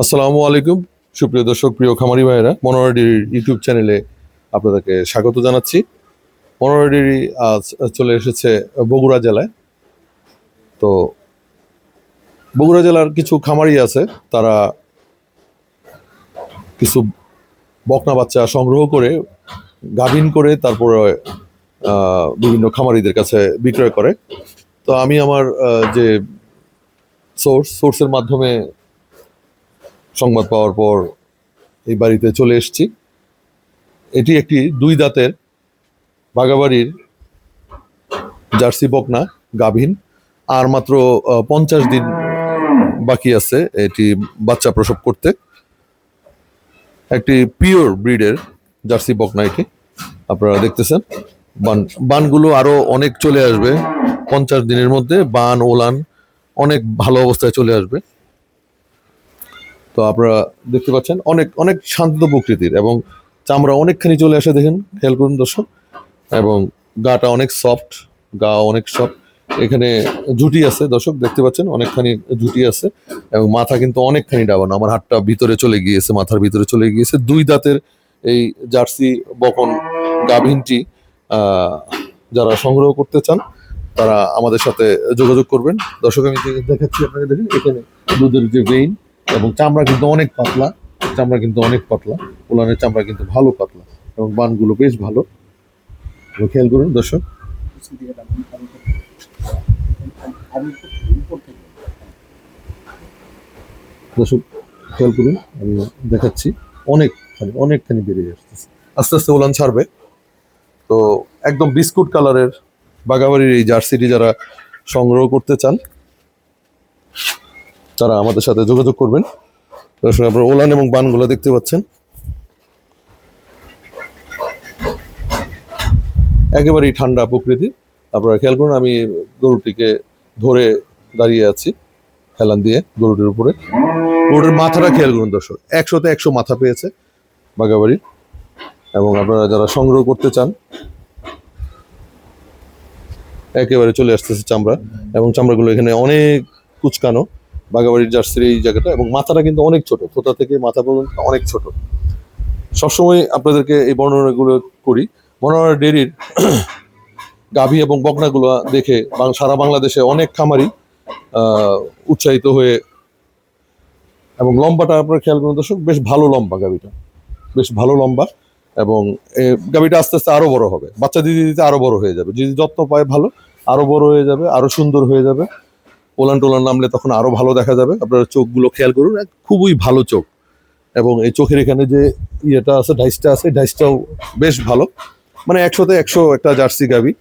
আসসালামু আলাইকুম। সুপ্রিয় দর্শক, প্রিয় খামারি ভাইয়েরা মনোরাডির ইউটিউব চ্যানেলে আপনাদেরকে স্বাগত জানাচ্ছি। মনোরাডিরি আজ চলে এসেছে বগুড়া জেলায়। তো বগুড়া জেলার কিছু খামারি আছে, তারা কিছু বকনা বাচ্চা সংগ্রহ করে, গাভিন করে তারপরে বিভিন্ন খামারিদের কাছে বিক্রয় করে। তো আমি আমার যে সোর্স সোর্সের মাধ্যমে সংবাদ পাওয়ার পর এই বাড়িতে চলে এসেছি। এটি একটি দুই দাঁতের বাগাবাড়ির জার্সি বকনা, গাভীন। আর মাত্র পঞ্চাশ দিন বাকি আছে এটি বাচ্চা প্রসব করতে। একটি পিওর ব্রিডের জার্সি বকনা এটি, আপনারা দেখতেছেন। বান, বানগুলো আরও অনেক চলে আসবে পঞ্চাশ দিনের মধ্যে। বান, ওলান অনেক ভালো অবস্থায় চলে আসবে। তো আপনারা দেখতে পাচ্ছেন, অনেক অনেক শান্ত প্রকৃতির এবং চামড়া অনেকখানি চলে আসে দেখেন, খেয়াল করুন দর্শক, এবং গাটা অনেক সফট গা অনেক সফট এখানে জুটি আছে দর্শক, দেখতে পাচ্ছেন, অনেকখানি জুটি আছে এবং মাথা কিন্তু অনেকখানি ডাবানো আমার হাতটা ভিতরে চলে গিয়েছে, মাথার ভিতরে চলে গিয়েছে, দুই দাঁতের এই জার্সি বকন গাভিনটি যারা সংগ্রহ করতে চান, তারা আমাদের সাথে যোগাযোগ করবেন। দর্শক, আমি দেখাচ্ছি আপনাকে, দেখেন, এখানে দুধের যে ভেইন এবং চামড়া কিন্তু অনেক পাতলা, চামড়া কিন্তু অনেক পাতলা, উলানের চামড়া কিন্তু ভালো পাতলা, এবং বানগুলো বেশ ভালো। খেয়াল করুন, দর্শক। দর্শক, খেয়াল করুন, আমি দেখাচ্ছি, অনেকখানি অনেকখানি বেড়ে আসতেছে। আস্তে আস্তে উলান ছাড়বে। তো একদম বিস্কুট কালারের বাগাবাড়ির এই জার্সিটি যারা সংগ্রহ করতে চান তারা আমাদের সাথে যোগাযোগ করবেন। আপনারা ওলান এবং বানগুলো দেখতে পাচ্ছেন। একেবারেই ঠান্ডা প্রকৃতি আপনারা খেয়াল করুন, আমি গরুটিকে ধরে দাঁড়িয়ে আছি, হেলান দিয়ে গরুটির উপরে। গরুটির মাথাটা খেয়াল করুন দর্শক, একশোতে একশো মাথা পেয়েছে বাগাবাড়ির এবং আপনারা যারা সংগ্রহ করতে চান, একেবারে চলে আসতেছে চামড়া। এবং চামড়াগুলো এখানে অনেক কুচকানো। বাগাবাড়ির জার্সির এই জায়গাটা এবং মাথাটা কিন্তু অনেক ছোট থোতা থেকে মাথা পর্যন্ত অনেক ছোট। সবসময় আপনাদেরকে এই বর্ণনাগুলো করি। বর্ণনা ডেরির গাভী এবং বকনাগুলো দেখে সারা বাংলাদেশে অনেক খামারি উৎসাহিত হয়ে এবং লম্বাটা আপনারা খেয়াল করুন দর্শক, বেশ ভালো লম্বা গাভীটা। বেশ ভালো লম্বা এবং গাভীটা আস্তে আস্তে আরও বড় হবে। বাচ্চা দিতে দিতে আরও বড় হয়ে যাবে। যদি যত্ন পায় ভালো, আরও বড় হয়ে যাবে, আরও সুন্দর হয়ে যাবে। ওলান টোলান নামলে তখন আরও ভালো দেখা যাবে। আপনারা চোখগুলো খেয়াল করুন খুবই ভালো চোখ। এবং এই চোখের এখানে যে ইয়েটা আছে, ডাইসটা আছে, ডাইসটাও বেশ ভালো। মানে একশোতে একশো একটা জার্সি গাবি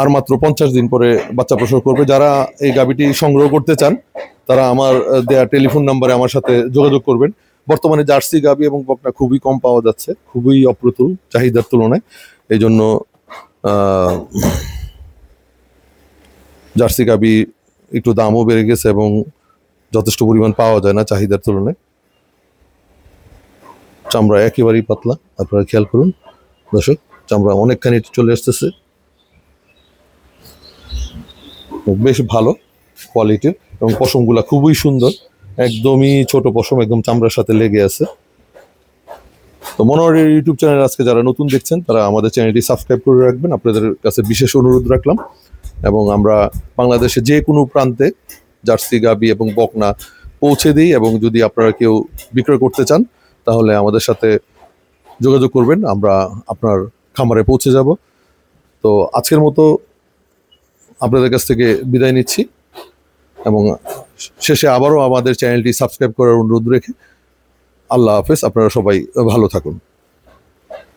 আর মাত্র পঞ্চাশ দিন পরে বাচ্চা প্রসব করবে। যারা এই গাবিটি সংগ্রহ করতে চান, তারা আমার দেয়া টেলিফোন নাম্বারে আমার সাথে যোগাযোগ করবেন। বর্তমানে জার্সি গাবি এবং বকনা খুবই কম পাওয়া যাচ্ছে, খুবই অপ্রতুল, চাহিদার তুলনায়। এই জন্য জার্সি গাবি একটু দামও বেড়ে গেছে এবং যথেষ্ট পরিমাণ পাওয়া যায় না চাহিদার তুলনায়। চামড়া একেবারেই পাতলা, আপনারা খেয়াল করুন। দর্শক, চামড়া অনেকখানি চলে আসতেছে। বেশ ভালো কোয়ালিটির এবং পশমগুলা খুবই সুন্দর। একদমই ছোট পশম, একদম চামড়ার সাথে লেগে আছে। তো মনোহরের ইউটিউব চ্যানেল আজকে যারা নতুন দেখছেন, তারা আমাদের চ্যানেলটি সাবস্ক্রাইব করে রাখবেন। আপনাদের কাছে বিশেষ অনুরোধ রাখলাম। এবং আমরা বাংলাদেশে যে কোনো প্রান্তে জার্সি, গাবি এবং বকনা পৌঁছে দিই এবং যদি আপনারা কেউ বিক্রয় করতে চান, তাহলে আমাদের সাথে যোগাযোগ করবেন। আমরা আপনার খামারে পৌঁছে যাব। তো আজকের মতো আপনাদের কাছ থেকে বিদায় নিচ্ছি এবং শেষে আবারও আমাদের চ্যানেলটি সাবস্ক্রাইব করার অনুরোধ রেখে আল্লাহ হাফেজ। আপনারা সবাই ভালো থাকুন।